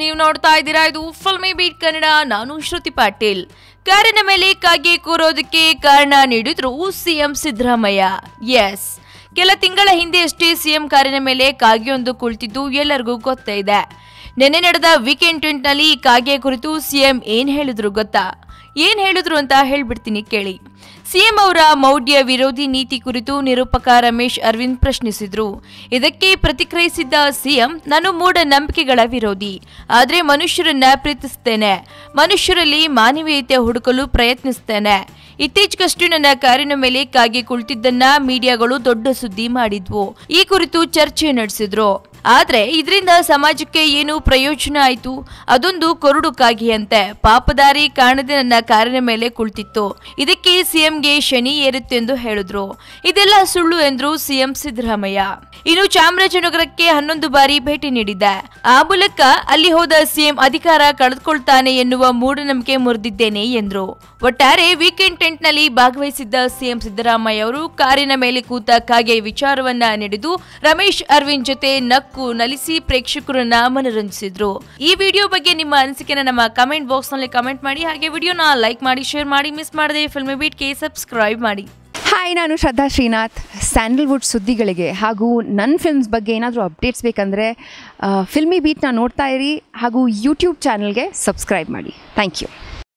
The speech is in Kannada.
ನೀವು ನೋಡ್ತಾ ಇದ್ದೀರಾ? ಇದು ಫಿಲ್ಮಿ ಬೀಟ್ ಕನ್ನಡ, ನಾನು ಶ್ರುತಿ ಪಾಟೀಲ್. ಕಾರಿನ ಮೇಲೆ ಕಾಗೆ ಕೂರೋದಕ್ಕೆ ಕಾರಣ ನೀಡಿದ್ರು ಸಿಎಂ ಸಿದ್ದರಾಮಯ್ಯ. ಎಸ್ ಕೆಲ ತಿಂಗಳ ಹಿಂದೆಯಷ್ಟೇ ಸಿಎಂ ಕಾರಿನ ಮೇಲೆ ಕಾಗೆಯೊಂದು ಕುಳಿತಿದ್ದು ಎಲ್ಲರಿಗೂ ಗೊತ್ತೇ ಇದೆ. ನಿನ್ನೆ ನಡೆದ ವೀಕೆಂಡ್ ಟ್ವಿಂಟ್ನಲ್ಲಿ ಕಾಗೆ ಕುರಿತು ಸಿಎಂ ಏನ್ ಹೇಳಿದ್ರು ಗೊತ್ತಾ? ಏನ್ ಹೇಳಿದ್ರು ಅಂತ ಹೇಳ್ಬಿಡ್ತೀನಿ ಕೇಳಿ. ಸಿಎಂ ಅವರ ಮೌಢ್ಯ ವಿರೋಧಿ ನೀತಿ ಕುರಿತು ನಿರೂಪಕ ರಮೇಶ್ ಅರವಿಂದ್ ಪ್ರಶ್ನಿಸಿದ್ರು. ಇದಕ್ಕೆ ಪ್ರತಿಕ್ರಿಯಿಸಿದ್ದ ಸಿಎಂ, ನಾನು ಮೂಢನಂಬಿಕೆಗಳ ವಿರೋಧಿ. ಆದರೆ ಮನುಷ್ಯರನ್ನ ಪ್ರೀತಿಸ್ತೇನೆ. ಮನುಷ್ಯರಲ್ಲಿ ಮಾನವೀಯತೆ ಹುಡುಕಲು ಪ್ರಯತ್ನಿಸ್ತೇನೆ. ಇತ್ತೀಚೆಗಷ್ಟೇ ನನ್ನ ಕಾರಿನ ಮೇಲೆ ಕಾಗೆ ಕುಳಿತಿದ್ದನ್ನ ಮೀಡಿಯಾಗಳು ದೊಡ್ಡ ಸುದ್ದಿ ಮಾಡಿದ್ವು. ಈ ಕುರಿತು ಚರ್ಚೆ ನಡೆಸಿದ್ರು. ಆದ್ರೆ ಇದರಿಂದ ಸಮಾಜಕ್ಕೆ ಏನು ಪ್ರಯೋಜನ ಆಯಿತು? ಅದೊಂದು ಕೊರಡು ಕಾಗಿಯಂತೆ. ಪಾಪದಾರಿ ಕಾಣದೆ ನನ್ನ ಕಾರಿನ ಮೇಲೆ ಕುಳಿತಿತ್ತು. ಇದಕ್ಕೆ ಸಿಎಂಗೆ ಶನಿ ಏರುತ್ತೆಂದು ಹೇಳಿದ್ರು. ಇದೆಲ್ಲ ಸುಳ್ಳು ಎಂದ್ರು ಸಿಎಂ ಸಿದ್ದರಾಮಯ್ಯ. ಇನ್ನು ಚಾಮರಾಜನಗರಕ್ಕೆ ಹನ್ನೊಂದು ಬಾರಿ ಭೇಟಿ ನೀಡಿದೆ ಆ ಮೂಲಕ ಅಲ್ಲಿ ಹೋದ ಸಿಎಂ ಅಧಿಕಾರ ಕಳೆದುಕೊಳ್ತಾನೆ ಎನ್ನುವ ಮೂಢನಂಬಿಕೆ ಮುರಿದಿದ್ದೇನೆ ಎಂದ್ರು. ಒಟ್ಟಾರೆ ವೀಕೆಂಡ್ ಟೆಂಟ್ನಲ್ಲಿ ಭಾಗವಹಿಸಿದ್ದ ಸಿಎಂ ಸಿದ್ದರಾಮಯ್ಯ ಅವರು ಕಾರಿನ ಮೇಲೆ ಕೂತ ಕಾಗೆ ವಿಚಾರವನ್ನ ನಡೆದು ರಮೇಶ್ ಅರವಿಂದ್ ಜೊತೆ ನಕ್ಕು ನಲಿಸಿ ಪ್ರೇಕ್ಷಕರನ್ನ ಮನರಂಜಿಸಿದ್ರು ಈ ವಿಡಿಯೋ ಬಗ್ಗೆ ನಿಮ್ಮ ಅನಿಸಿಕೆನ ನಮ್ಮ ಕಮೆಂಟ್ ಬಾಕ್ಸ್ನಲ್ಲಿ ಕಮೆಂಟ್ ಮಾಡಿ, ಹಾಗೆ ವಿಡಿಯೋನ ಲೈಕ್ ಮಾಡಿ ಶೇರ್ ಮಾಡಿ ಮಿಸ್ ಮಾಡದೆ ಫಿಲ್ಮಿ ಬೀಟ್ಗೆ ಸಬ್ಸ್ಕ್ರೈಬ್ ಮಾಡಿ. ಹಾಯ್ ನಾನು ಶ್ರದ್ಧಾ ಶ್ರೀನಾಥ್. ಸ್ಯಾಂಡಲ್ವುಡ್ ಸುದ್ದಿಗಳಿಗೆ ಹಾಗೂ ನನ್ನ ಫಿಲ್ಮ್ಸ್ ಬಗ್ಗೆ ಏನಾದರೂ ಅಪ್ಡೇಟ್ಸ್ ಬೇಕಂದರೆ ಫಿಲ್ಮಿ ಬೀಟ್ನ ನೋಡ್ತಾ ಇರಿ ಹಾಗೂ ಯೂಟ್ಯೂಬ್ ಚಾನಲ್ಗೆ ಸಬ್ಸ್ಕ್ರೈಬ್ ಮಾಡಿ. Thank you